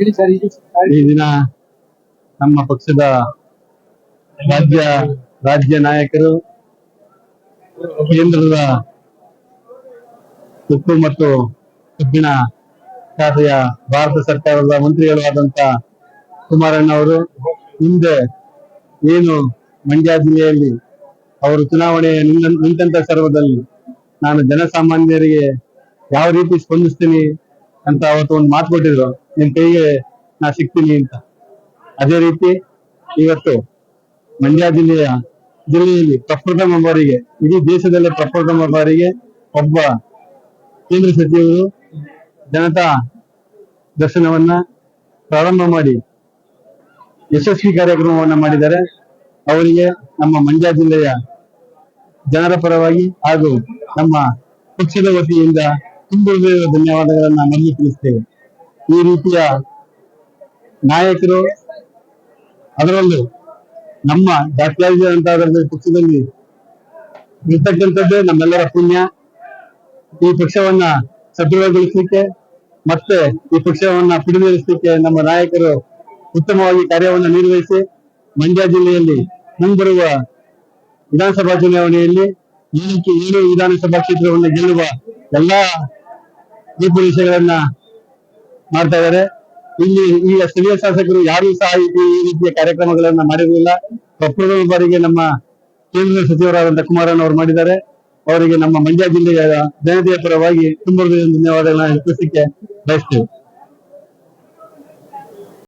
ಈ ದಿನ ನಮ್ಮ ಪಕ್ಷದ ರಾಜ್ಯ ರಾಜ್ಯ ನಾಯಕರು, ಕೇಂದ್ರದ ಉಕ್ಕು ಮತ್ತು ಕಬ್ಬಿಣ ಖಾತೆಯ ಭಾರತ ಸರ್ಕಾರದ ಮಂತ್ರಿಗಳು ಆದಂತ ಕುಮಾರಣ್ಣ ಅವರು, ಹಿಂದೆ ಏನು ಮಂಡ್ಯ ಜಿಲ್ಲೆಯಲ್ಲಿ ಅವರು ಚುನಾವಣೆ ನಿಂತ- ನಿಂತಂತ ಸರ್ವದಲ್ಲಿ ನಾನು ಜನಸಾಮಾನ್ಯರಿಗೆ ಯಾವ ರೀತಿ ಸ್ಪಂದಿಸ್ತೀನಿ ಅಂತ ಅವತ್ತು ಒಂದು ಮಾತು ಕೊಟ್ಟಿದ್ರು. ನಿನ್ ಕೈಗೆ ನಾ ಸಿಗ್ತೀನಿ ಅಂತ. ಅದೇ ರೀತಿ ಇವತ್ತು ಮಂಡ್ಯ ಜಿಲ್ಲೆಯ ಜಿಲ್ಲೆಯಲ್ಲಿ ಪ್ರಪ್ರಥಮ ಬಾರಿಗೆ ಇಡೀ ದೇಶದಲ್ಲೇ ಪ್ರಪ್ರಥಮ ಬಾರಿಗೆ ಒಬ್ಬ ಕೇಂದ್ರ ಸಚಿವರು ಜನತಾ ದರ್ಶನವನ್ನ ಪ್ರಾರಂಭ ಮಾಡಿ ಯಶಸ್ವಿ ಕಾರ್ಯಕ್ರಮವನ್ನ ಮಾಡಿದ್ದಾರೆ. ಅವರಿಗೆ ನಮ್ಮ ಮಂಡ್ಯ ಜಿಲ್ಲೆಯ ಜನರ ಪರವಾಗಿ ಹಾಗೂ ನಮ್ಮ ಪಕ್ಷದ ವತಿಯಿಂದ ತುಂಬ ಧನ್ಯವಾದಗಳನ್ನ ಮನವಿ ತಿಳಿಸ್ತೇವೆ. ಈ ರೀತಿಯ ನಾಯಕರು ಅದರಲ್ಲೂ ನಮ್ಮ ಜಾತ್ಯಾತೀತ ಜನತಾದಳದ ಪಕ್ಷದಲ್ಲಿ ಇರ್ತಕ್ಕಂಥದ್ದೇ ನಮ್ಮೆಲ್ಲರ ಪುಣ್ಯ. ಈ ಪಕ್ಷವನ್ನ ಸದೃಢಗೊಳಿಸಲಿಕ್ಕೆ ಮತ್ತೆ ಈ ಪಕ್ಷವನ್ನ ಪಿಡಿದೇರಿಸಲಿಕ್ಕೆ ನಮ್ಮ ನಾಯಕರು ಉತ್ತಮವಾಗಿ ಕಾರ್ಯವನ್ನು ನಿರ್ವಹಿಸಿ ಮಂಡ್ಯ ಜಿಲ್ಲೆಯಲ್ಲಿ ಮುಂಬರುವ ವಿಧಾನಸಭಾ ಚುನಾವಣೆಯಲ್ಲಿ ಏನಕ್ಕೆ ಏಳು ವಿಧಾನಸಭಾ ಕ್ಷೇತ್ರವನ್ನು ಗೆಲ್ಲುವ ಎಲ್ಲಾ ರೂಪುರೇಷೆಗಳನ್ನ ಮಾಡ್ತಾ ಇದ್ದಾರೆ. ಇಲ್ಲಿ ಈ ಸ್ಥಳೀಯ ಶಾಸಕರು ಯಾರು ಸಹ ಈ ರೀತಿಯ ಕಾರ್ಯಕ್ರಮಗಳನ್ನ ಮಾಡಿರಲಿಲ್ಲ. ಪ್ರಪ್ರಥಮ ಬಾರಿಗೆ ನಮ್ಮ ಕೇಂದ್ರ ಸಚಿವರಾದಂತಹ ಕುಮಾರಣ್ಣ ಅವರು ಮಾಡಿದ್ದಾರೆ. ಅವರಿಗೆ ನಮ್ಮ ಮಂಡ್ಯ ಜಿಲ್ಲೆಯ ಜನತೆಯ ಪರವಾಗಿ ತುಂಬ ಧನ್ಯವಾದಗಳನ್ನ ಅರ್ಪಿಸಲಿಕ್ಕೆ ಬಯಸ್ತೇವೆ.